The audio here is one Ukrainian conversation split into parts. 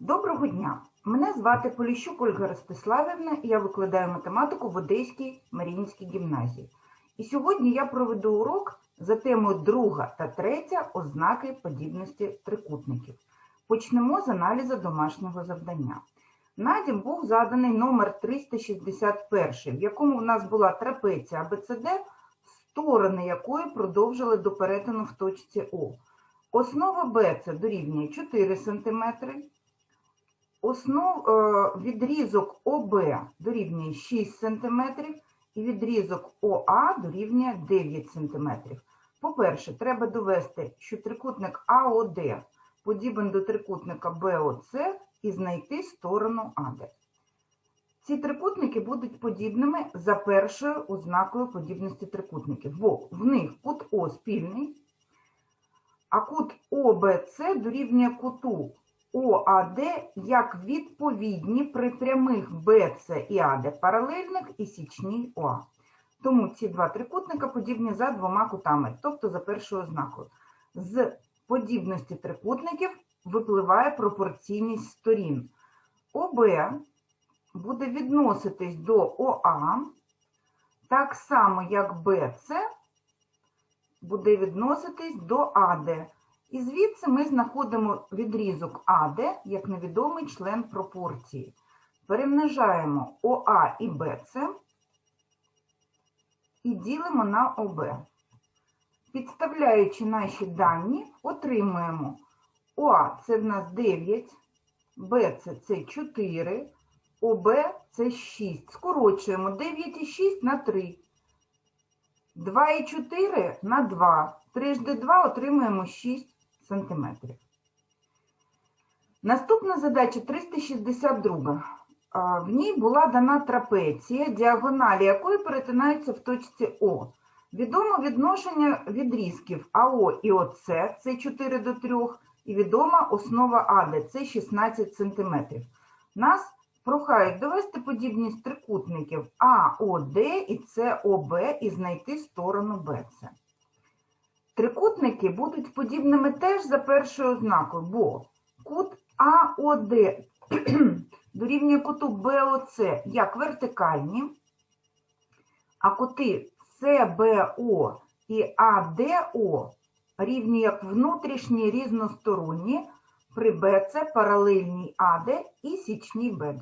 Доброго дня! Мене звати Поліщук Ольга Ростиславівна, і я викладаю математику в Одеській Маріїнській гімназії. І сьогодні я проведу урок за темою друга та третя ознаки подібності трикутників. Почнемо з аналізу домашнього завдання. Наді був заданий номер 361, в якому в нас була трапеція АБЦД, сторони якої продовжили до перетину в точці О. Основа БЦ дорівнює 4 см, Основ, е, відрізок ОБ дорівнює 6 см і відрізок ОА дорівнює 9 см. По-перше, треба довести, що трикутник АОД подібен до трикутника БОЦ і знайти сторону АД. Ці трикутники будуть подібними за першою ознакою подібності трикутників, бо в них кут О спільний, а кут ОБЦ дорівнює куту ОАД як відповідні при прямих БЦ і АД паралельних і січній ОА. Тому ці два трикутника подібні за двома кутами, тобто за першою ознакою. З подібності трикутників випливає пропорційність сторін. ОБ буде відноситись до ОА, так само як БЦ буде відноситись до АД. І звідси ми знаходимо відрізок АД як невідомий член пропорції. Перемножаємо ОА і БЦ і ділимо на ОБ. Підставляючи наші дані, отримуємо ОА це в нас 9, БЦ це 4, ОБ це 6. Скорочуємо 9 і 6 на 3. 2 і 4 на 2. 3 жди 2 отримуємо 6 см. Наступна задача 362. В ній була дана трапеція, діагоналі якої перетинаються в точці О. Відомо відношення відрізків АО і ОЦ це 4 до 3, і відома основа АД це 16 см. Нас прохають довести подібність трикутників АОД і СОБ і знайти сторону БЦ. Трикутники будуть подібними теж за першою ознакою, бо кут АОД дорівнює куту БОЦ як вертикальні, а кути СБО і АДО рівні як внутрішні різносторонні при БЦ паралельній АД і січній БД.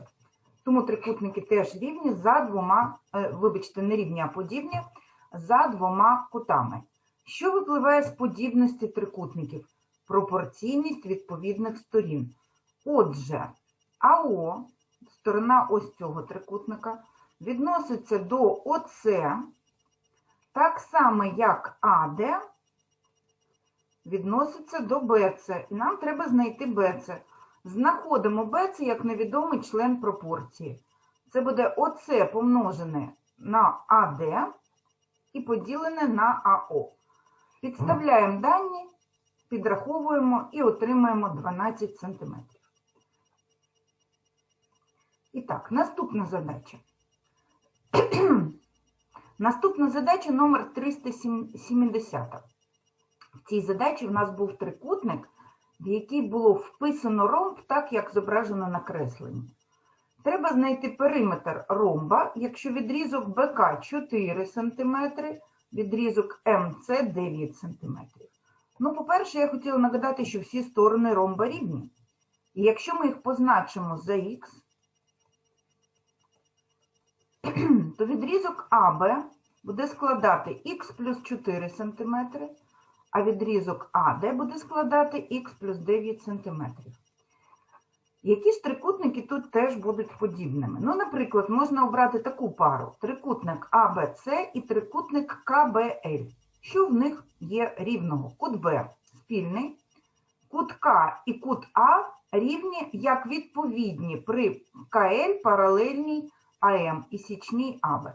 Тому трикутники теж рівні за двома, е, вибачте, не рівні, а подібні за двома кутами. Що випливає з подібності трикутників? Пропорційність відповідних сторін. Отже, АО, сторона ось цього трикутника, відноситься до ОЦ, так само, як АД відноситься до БЦ. І нам треба знайти БЦ. Знаходимо БЦ як невідомий член пропорції. Це буде ОЦ помножене на АД і поділене на АО. Підставляємо дані, підраховуємо і отримаємо 12 см. І так, наступна задача. Наступна задача номер 370. В цій задачі в нас був трикутник, в який було вписано ромб так, як зображено на кресленні. Треба знайти периметр ромба, якщо відрізок БК 4 см, відрізок МЦ 9 см. Ну, по-перше, я хотіла нагадати, що всі сторони ромба рівні. І якщо ми їх позначимо за х, то відрізок АБ буде складати х плюс 4 см, а відрізок АД буде складати х плюс 9 см. Які ж трикутники тут теж будуть подібними? Ну, наприклад, можна обрати таку пару: трикутник АБЦ і трикутник КБЛ. Що в них є рівного? Кут Б спільний, кут К і кут А рівні як відповідні при КЛ паралельній АМ і січній АБ.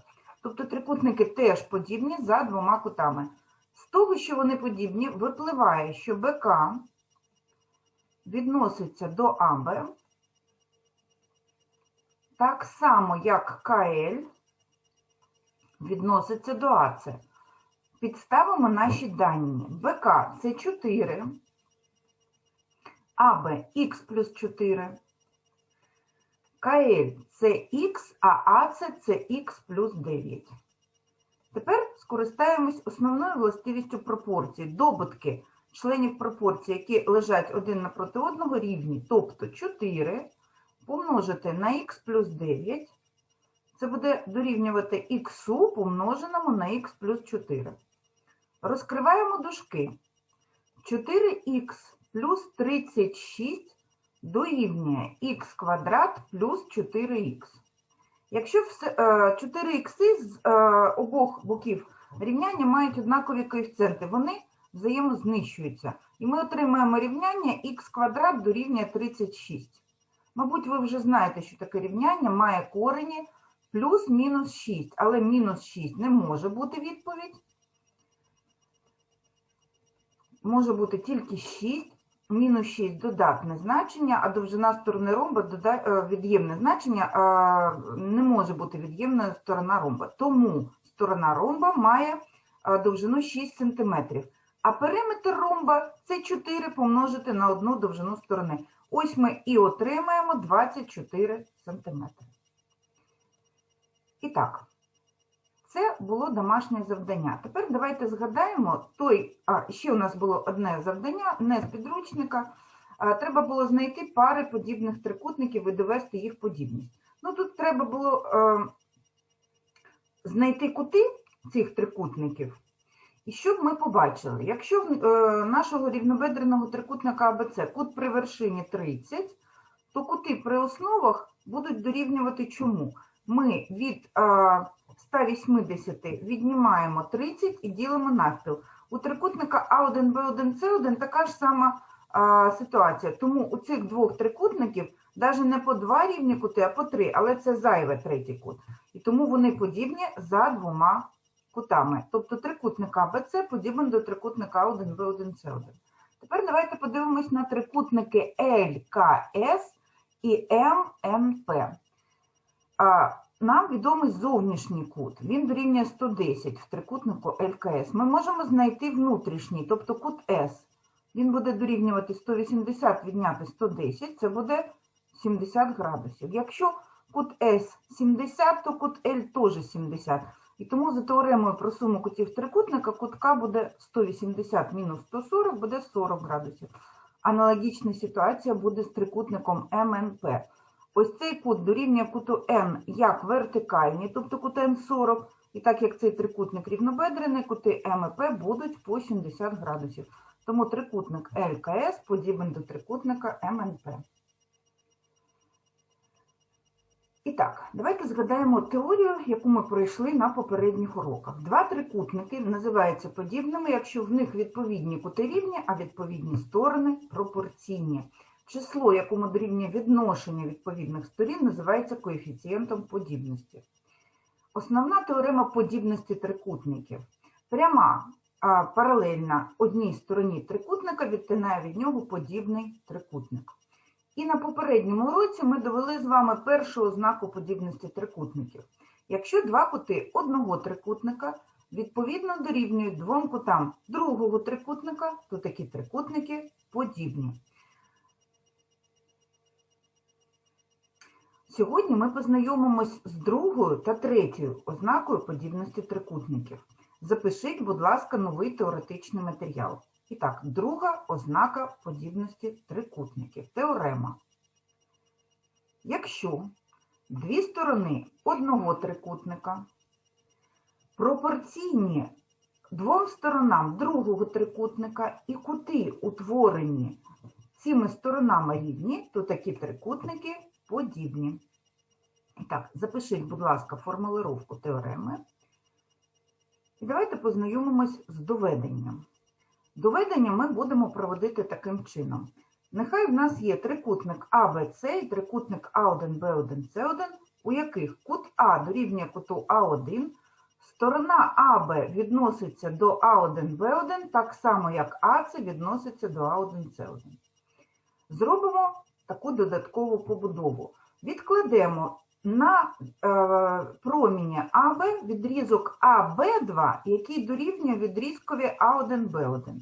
Тобто трикутники теж подібні за двома кутами. З того, що вони подібні, випливає, що БК відноситься до АБ, так само, як КЛ відноситься до АЦ. Підставимо наші дані. БК це 4, АБ х плюс 4, КЛ це х, а АЦ це х плюс 9. Тепер скористаємось основною властивістю пропорції. Добутки членів пропорції, які лежать один напроти одного, рівні. Тобто 4 помножити на х плюс 9, це буде дорівнювати х помноженому на х плюс 4. Розкриваємо дужки. 4х плюс 36 дорівнює х квадрат плюс 4х. Якщо е, 4х з е, обох боків рівняння мають однакові коефіцієнти, вони взаємознищуються. І ми отримаємо рівняння х квадрат дорівнює 36. Мабуть, ви вже знаєте, що таке рівняння має корені плюс-мінус 6, але мінус 6 не може бути відповідь. Може бути тільки 6, мінус 6 додатне значення, а довжина сторони ромба е, від'ємне значення не може бути від'ємною сторона ромба. Тому сторона ромба має довжину 6 см. А периметр ромба це 4 помножити на одну довжину сторони. Ось ми і отримаємо 24 см. І так, це було домашнє завдання. Тепер давайте згадаємо той, а ще у нас було одне завдання, не з підручника. А, треба було знайти пари подібних трикутників і довести їх подібність. Ну тут треба було е, знайти кути цих трикутників. І щоб ми побачили, якщо в е, нашого рівнобедреного трикутника АБЦ кут при вершині 30, то кути при основах будуть дорівнювати чому? Ми від е, 180 віднімаємо 30 і ділимо навпіл. У трикутника А1, Б1, С1 така ж сама ситуація. Тому у цих двох трикутників навіть не по два рівні кути, а по три, але це зайве третій кут. І тому вони подібні за двома кутами. Тобто трикутник АБЦ подібен до трикутника А1, Б1, С1. Тепер давайте подивимось на трикутники ЛКС і МНП. Нам відомий зовнішній кут. Він дорівнює 110 в трикутнику ЛКС. Ми можемо знайти внутрішній, тобто кут С. Він буде дорівнювати 180 відняти 110, це буде 70 градусів. Якщо кут С 70, то кут Л теж 70. І тому за теоремою про суму кутів трикутника кут К буде 180 мінус 140, буде 40 градусів. Аналогічна ситуація буде з трикутником МНП. Ось цей кут дорівнює куту Н як вертикальні, тобто кут Н 40, і так як цей трикутник рівнобедрений, кути М і П будуть по 70 градусів. Тому трикутник ЛКС подібен до трикутника МНП. І так, давайте згадаємо теорію, яку ми пройшли на попередніх уроках. Два трикутники називаються подібними, якщо в них відповідні кути рівні, а відповідні сторони пропорційні. Число, якому дорівнює відношення відповідних сторін, називається коефіцієнтом подібності. Основна теорема подібності трикутників. Пряма паралельна одній стороні трикутника відтинає від нього подібний трикутник. І на попередньому уроці ми довели з вами першу ознаку подібності трикутників. Якщо два кути одного трикутника відповідно дорівнюють двом кутам другого трикутника, то такі трикутники подібні. Сьогодні ми познайомимось з другою та третьою ознакою подібності трикутників. Запишіть, будь ласка, новий теоретичний матеріал. І так, друга ознака подібності трикутників. Теорема. Якщо дві сторони одного трикутника пропорційні двом сторонам другого трикутника і кути утворені цими сторонами рівні, то такі трикутники подібні. І так, запишіть, будь ласка, формулировку теореми. І давайте познайомимось з доведенням. Доведення ми будемо проводити таким чином. Нехай в нас є трикутник АБЦ і трикутник А1, Б1, С1, у яких кут А дорівнює куту А1, сторона АБ відноситься до А1, Б1, так само, як АЦ відноситься до А1, С1. Зробимо таку додаткову побудову. Відкладемо на е, проміні АБ відрізок АБ2, який дорівнює відрізкові А1Б1.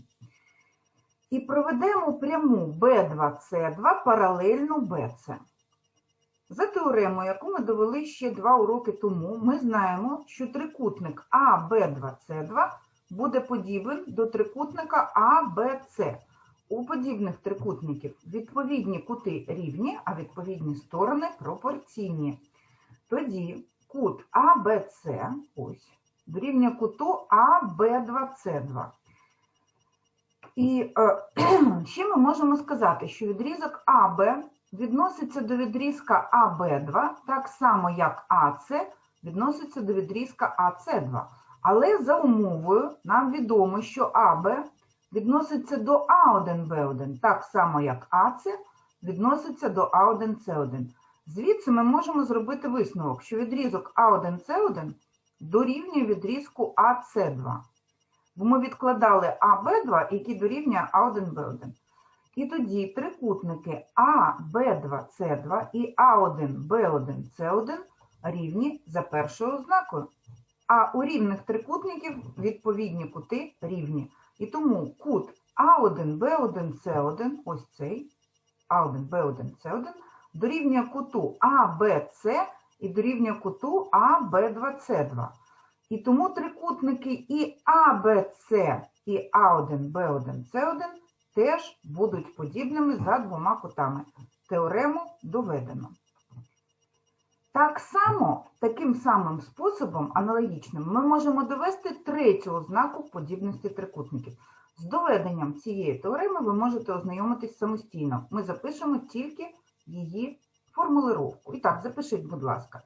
І проведемо пряму Б2С2 паралельну БЦ. За теоремою, яку ми довели ще два уроки тому, ми знаємо, що трикутник АБ2С2 буде подібен до трикутника АБЦ. У подібних трикутників відповідні кути рівні, а відповідні сторони пропорційні. Тоді кут АБЦ, ось, дорівнює куту АБ2С2. І е, ще ми можемо сказати, що відрізок АБ відноситься до відрізка АБ2, так само як АС відноситься до відрізка АС2. Але за умовою нам відомо, що АБ відноситься до А1Б1, так само як АС відноситься до А1С1. Звідси ми можемо зробити висновок, що відрізок А1С1 дорівнює відрізку АС2. Бо ми відкладали АБ2, який дорівнює А1Б1. І тоді трикутники АБ2С2 і А1Б1С1 рівні за першою ознакою. А у рівних трикутників відповідні кути рівні. І тому кут А1Б1С1, ось цей, А1Б1С1, дорівнює куту АБЦ і дорівнює куту АБ2С2. І тому трикутники і АБЦ, і А1Б1С1 теж будуть подібними за двома кутами. Теорему доведено. Так само, таким самим способом, аналогічним, ми можемо довести третю ознаку подібності трикутників. З доведенням цієї теореми ви можете ознайомитись самостійно. Ми запишемо тільки її формулировку. І так, запишіть, будь ласка,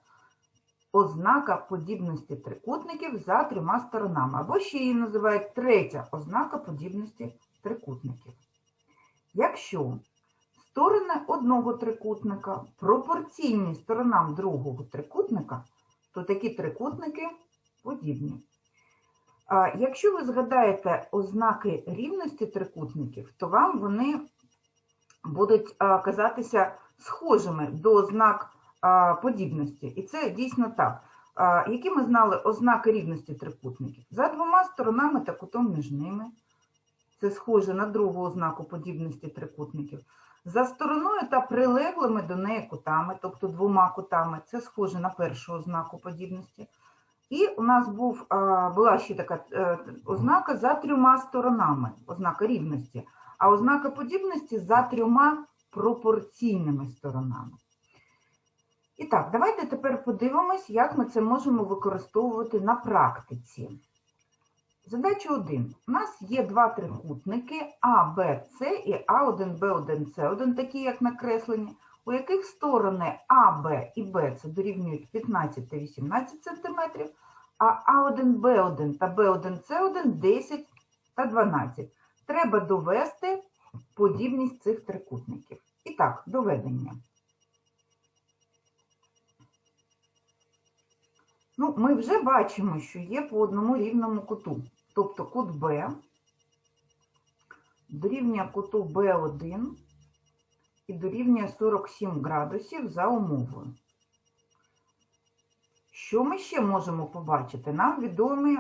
ознака подібності трикутників за трьома сторонами. Або ще її називають третя ознака подібності трикутників. Якщо сторони одного трикутника пропорційні сторонам другого трикутника, то такі трикутники подібні. Якщо ви згадаєте ознаки рівності трикутників, то вам вони будуть казатися схожими до ознак подібності. І це дійсно так. Які ми знали ознаки рівності трикутників? За двома сторонами та кутом між ними. Це схоже на другу ознаку подібності трикутників. За стороною та прилеглими до неї кутами, тобто двома кутами, це схоже на першу ознаку подібності. І у нас був, була ще така е, ознака за трьома сторонами, ознака рівності, а ознака подібності за трьома пропорційними сторонами. І так, давайте тепер подивимось, як ми це можемо використовувати на практиці. Задача 1. У нас є два трикутники А, Б, С і А1, Б1, С1, такі як накреслені, у яких сторони А, Б і Б це дорівнюють 15 та 18 см, а А1, Б1 та Б1, С1 10 та 12. Треба довести подібність цих трикутників. І так, доведення. Ну, ми вже бачимо, що є по одному рівному куту. Тобто кут Б дорівнює куту Б1 і дорівнює 47 градусів за умовою. Що ми ще можемо побачити? Нам відомі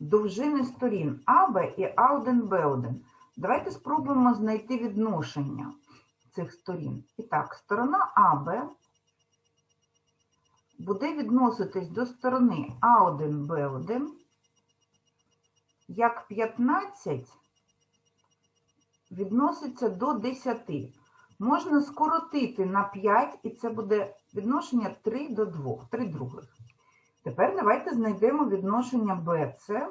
довжини сторін АБ і А1Б1. Давайте спробуємо знайти відношення цих сторін. І так, сторона АБ буде відноситись до сторони А1Б1 як 15 відноситься до 10. Можна скоротити на 5, і це буде відношення 3 до 2, 3 других. Тепер давайте знайдемо відношення BC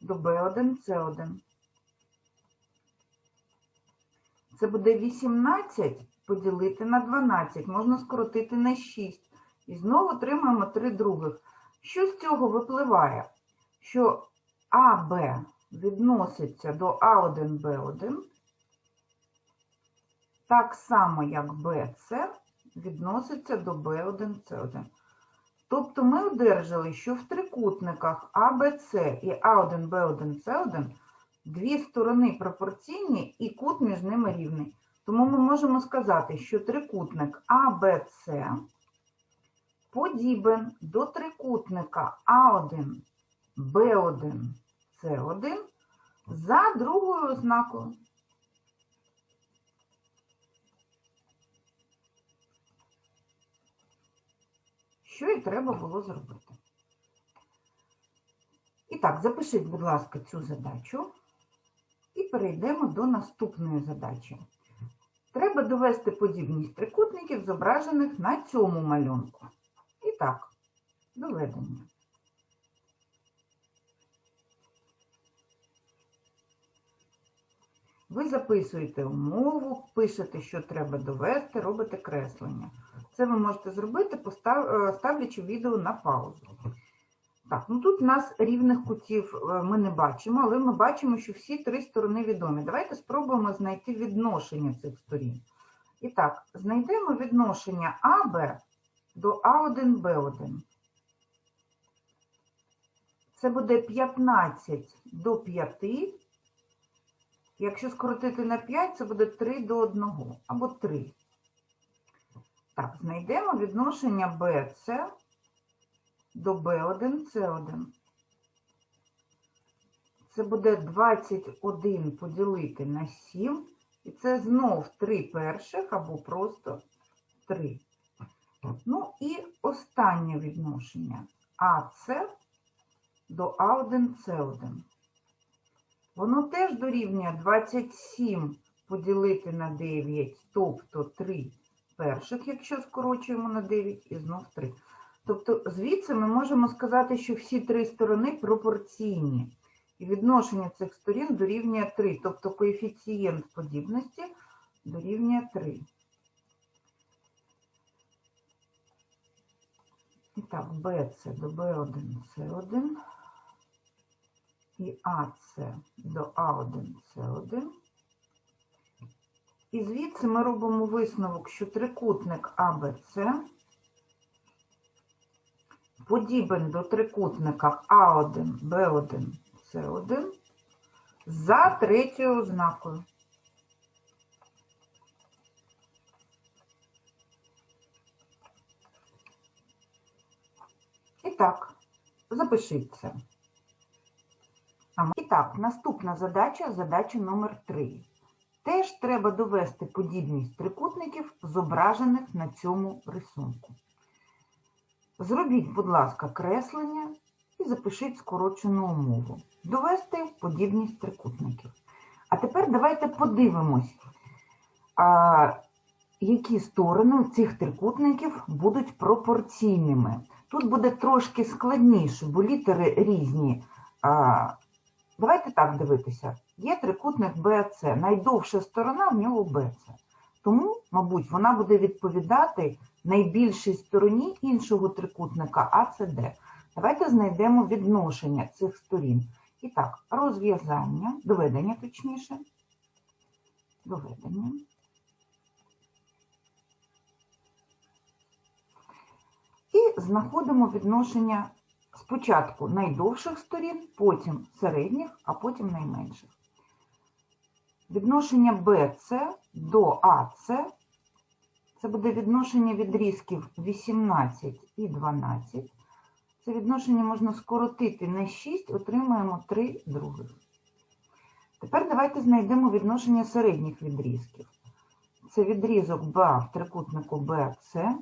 до B1C1. Це буде 18 поділити на 12, можна скоротити на 6. І знову отримаємо 3 других. Що з цього випливає? Що АБ відноситься до А1Б1, так само, як БЦ відноситься до Б1С1. Тобто ми одержали, що в трикутниках АБЦ і А1Б1С1 дві сторони пропорційні і кут між ними рівний. Тому ми можемо сказати, що трикутник АБЦ подібен до трикутника А1, Б1, С1 за другою ознакою. що і треба було зробити. І так, запишіть, будь ласка, цю задачу і перейдемо до наступної задачі. Треба довести подібність трикутників, зображених на цьому малюнку. І так, доведення. Ви записуєте умову, пишете, що треба довести, робите креслення. Це ви можете зробити, е, ставлячи відео на паузу. Так, ну тут у нас рівних кутів е, ми не бачимо, але ми бачимо, що всі три сторони відомі. Давайте спробуємо знайти відношення цих сторін. І так, знайдемо відношення АБ до А1Б1. Це буде 15 до 5. Якщо скоротити на 5, це буде 3 до 1 або 3. Так, знайдемо відношення BC до B1, C1. Це буде 21 поділити на 7. І це знов 3 перших або просто 3. Ну і останнє відношення АС до А1С1. Воно теж дорівнює 27 поділити на 9, тобто 3 перших, якщо скорочуємо на 9, і знов 3. Тобто звідси ми можемо сказати, що всі три сторони пропорційні. І відношення цих сторін дорівнює 3, тобто коефіцієнт подібності дорівнює 3. І так, BC до B1, C1 і АС до А1, С1. І звідси ми робимо висновок, що трикутник АБЦ подібен до трикутника А1, Б1, С1 за третьою ознакою. І так, запишіть це. А ми- І так, наступна задача, задача номер 3. Теж треба довести подібність трикутників, зображених на цьому рисунку. Зробіть, будь ласка, креслення і запишіть скорочену умову. Довести подібність трикутників. А тепер давайте подивимось, які сторони цих трикутників будуть пропорційними. Тут буде трошки складніше, бо літери різні. Давайте так дивитися. Є трикутник BC, найдовша сторона в нього BC. Тому, мабуть, вона буде відповідати найбільшій стороні іншого трикутника ACD. Давайте знайдемо відношення цих сторін. І так, розв'язання, доведення точніше. Доведення. І знаходимо відношення спочатку найдовших сторін, потім середніх, а потім найменших. Відношення BC до AC це буде відношення відрізків 18 і 12. Це відношення можна скоротити на 6, отримаємо 3 других. Тепер давайте знайдемо відношення середніх відрізків. Це відрізок БА в трикутнику BC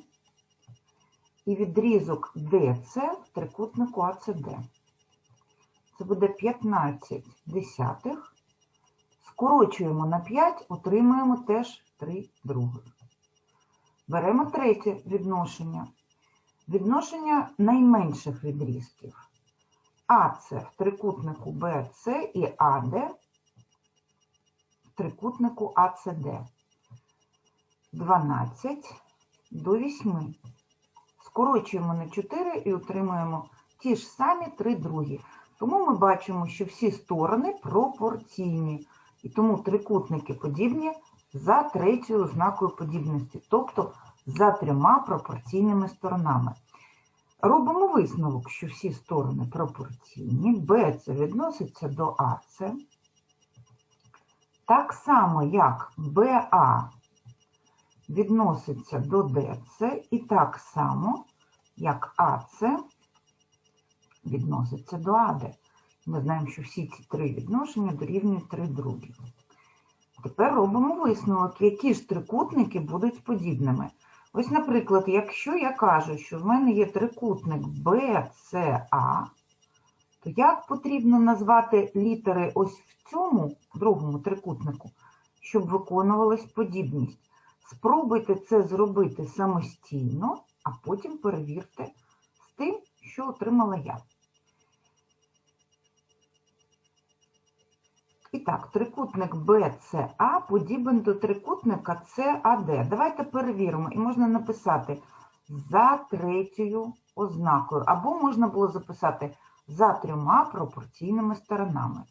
і відрізок DC в трикутнику ACD. Це буде 15 десятих. Скорочуємо на 5, отримуємо теж 3 других. Беремо третє відношення. Відношення найменших відрізків. АЦ в трикутнику BC і АД в трикутнику АЦД. 12 до 8. Скорочуємо на 4 і отримуємо ті ж самі 3 другі. Тому ми бачимо, що всі сторони пропорційні. І тому трикутники подібні за третьою ознакою подібності, тобто за трьома пропорційними сторонами. Робимо висновок, що всі сторони пропорційні. Б це відноситься до АЦ. Так само, як БА відноситься до ДЦ, і так само, як АЦ відноситься до АД. Ми знаємо, що всі ці три відношення дорівнюють три другі. Тепер робимо висновок, які ж трикутники будуть подібними. Ось, наприклад, якщо я кажу, що в мене є трикутник BCA, то як потрібно назвати літери ось в цьому другому трикутнику, щоб виконувалась подібність? Спробуйте це зробити самостійно, а потім перевірте з тим, що отримала я. І так, трикутник BCA подібен до трикутника CAD. Давайте перевіримо, і можна написати за третьою ознакою, або можна було записати за трьома пропорційними сторонами.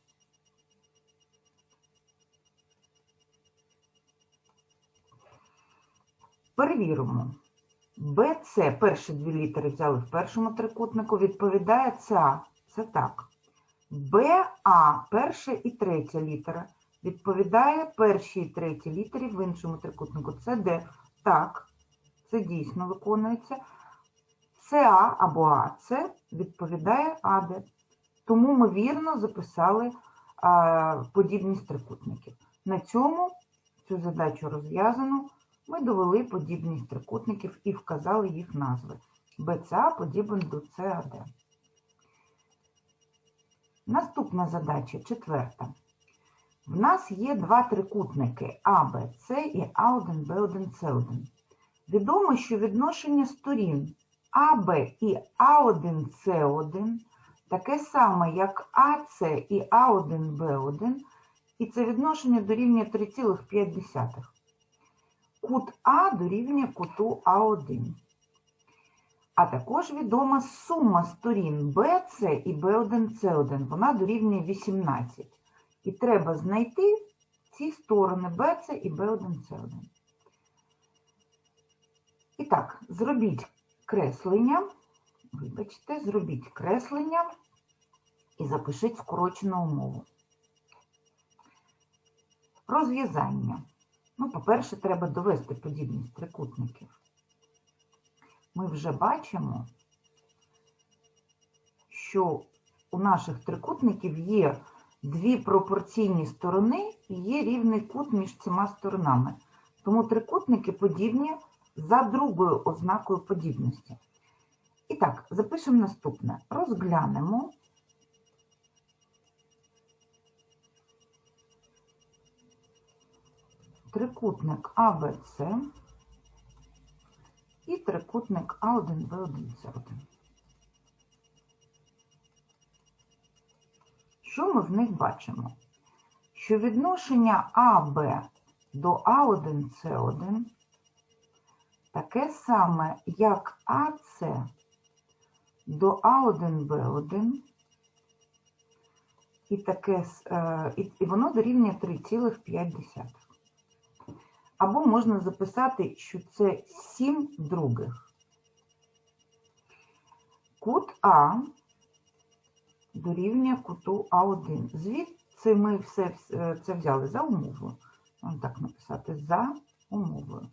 Перевіримо. BC, перші дві літери взяли в першому трикутнику, відповідає CA. Це так. БА, перша і третя літера, відповідає першій і третій літері в іншому трикутнику. Це Д. Так, це дійсно виконується. СА або АЦ відповідає АД. Тому ми вірно записали а, подібність трикутників. На цьому цю задачу розв'язану. Ми довели подібність трикутників і вказали їх назви. БЦА подібен до САД. Наступна задача, четверта. В нас є два трикутники А, Б, С і А1, Б1, С1. Відомо, що відношення сторін АБ і А1, С1 таке саме, як АС і А1, Б1, і це відношення дорівнює 3,5. Кут А дорівнює куту А1. А також відома сума сторін BC і B1C1. Вона дорівнює 18. І треба знайти ці сторони BC і B1C1. І так, зробіть креслення. Вибачте, зробіть креслення і запишіть скорочену умову. Розв'язання. Ну, по-перше, треба довести подібність трикутників ми вже бачимо, що у наших трикутників є дві пропорційні сторони і є рівний кут між цими сторонами. Тому трикутники подібні за другою ознакою подібності. І так, запишемо наступне. Розглянемо. Трикутник АБЦ і трикутник А1, Б1, С1. Що ми в них бачимо? Що відношення АБ до А1, С1 таке саме, як АС до А1, Б1, і, таке, е, і воно дорівнює 3,5. Або можна записати, що це 7 других. Кут А дорівнює куту А1. Звідси ми все це взяли за умовою. Можна так написати за умовою.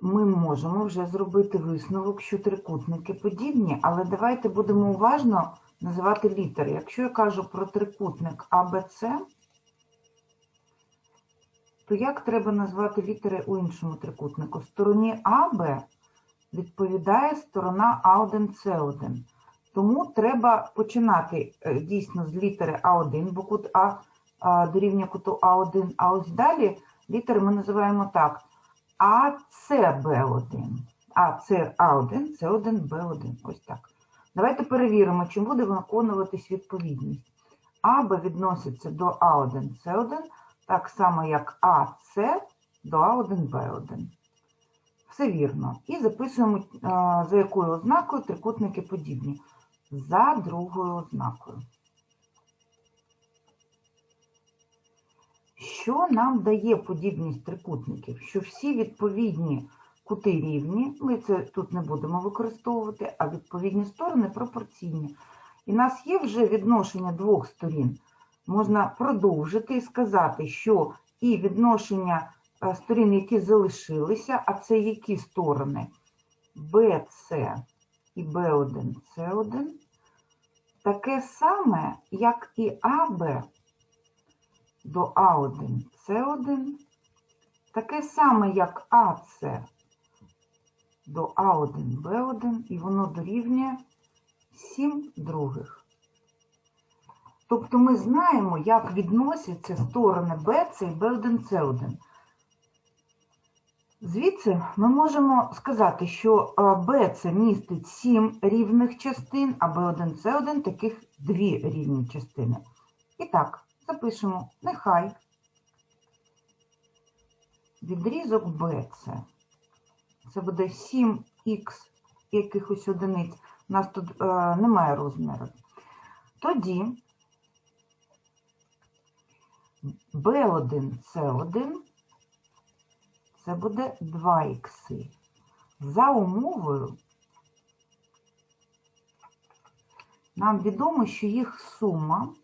Ми можемо вже зробити висновок, що трикутники подібні, але давайте будемо уважно називати літери. Якщо я кажу про трикутник АБЦ, то як треба назвати літери у іншому трикутнику? Стороні АБ відповідає сторона А1С1. Тому треба починати е, дійсно з літери А1, бо кут А дорівнює куту А1, а ось далі літери ми називаємо так. АЦБ1. А це А1, С1, Б1. Ось так. Давайте перевіримо, чи буде виконуватись відповідність. АБ відноситься до А1, С1 так само, як АС до А1Б1. Все вірно. І записуємо, за якою ознакою трикутники подібні. За другою ознакою. Що нам дає подібність трикутників? Що всі відповідні кути рівні, ми це тут не будемо використовувати, а відповідні сторони пропорційні. І в нас є вже відношення двох сторін можна продовжити і сказати, що і відношення е, сторін, які залишилися, а це які сторони? BC і B1, C1, таке саме, як і АБ до А1, С1 таке саме, як АС до А1, Б1, і воно дорівнює 7 других. Тобто ми знаємо, як відносяться сторони BC і B1C1. Звідси ми можемо сказати, що BC містить 7 рівних частин, а B1C1 таких дві рівні частини. І так, запишемо, нехай відрізок BC. Це буде 7х якихось одиниць. У нас тут е, немає розміру. Тоді B1, C1 це буде 2х. За умовою нам відомо, що їх сума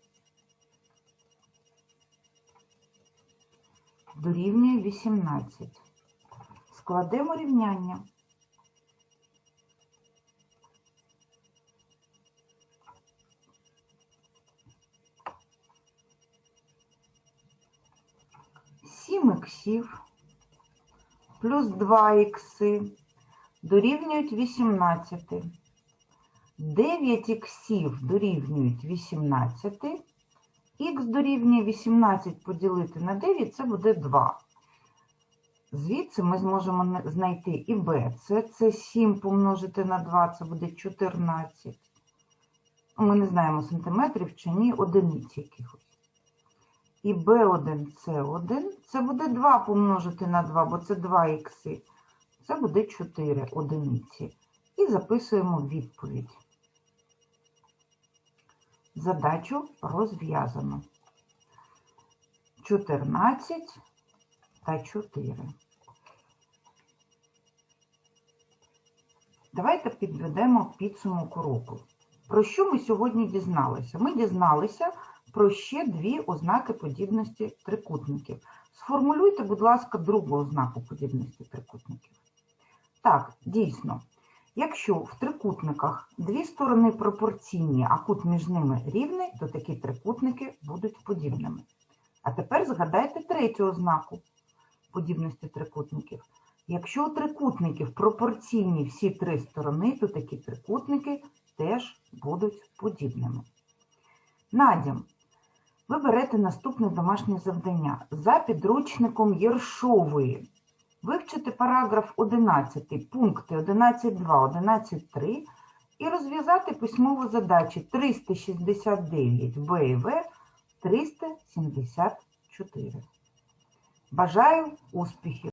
дорівнює 18. Складемо рівняння. Сім іксів плюс 2 ікси дорівнюють 18. 9 іксів дорівнюють 18. Х дорівнює 18 поділити на 9 це буде 2. Звідси ми зможемо знайти і b. Це, це 7 помножити на 2, це буде 14. Ми не знаємо сантиметрів чи ні, одиниць якихось. І b1, c1, це буде 2 помножити на 2, бо це 2 ікси. Це буде 4 одиниці. І записуємо відповідь. Задачу розв'язано. 14 та 4. Давайте підведемо підсумок уроку. Про що ми сьогодні дізналися? Ми дізналися про ще дві ознаки подібності трикутників. Сформулюйте, будь ласка, другу ознаку подібності трикутників. Так, дійсно, якщо в трикутниках дві сторони пропорційні, а кут між ними рівний, то такі трикутники будуть подібними. А тепер згадайте третю ознаку подібності трикутників. Якщо у трикутників пропорційні всі три сторони, то такі трикутники теж будуть подібними. Надім, ви берете наступне домашнє завдання за підручником Єршової. Вивчити параграф 11, пункти 11.2, 11.3 і розв'язати письмову задачі 369 Б і В 374. Бажаю успіхів!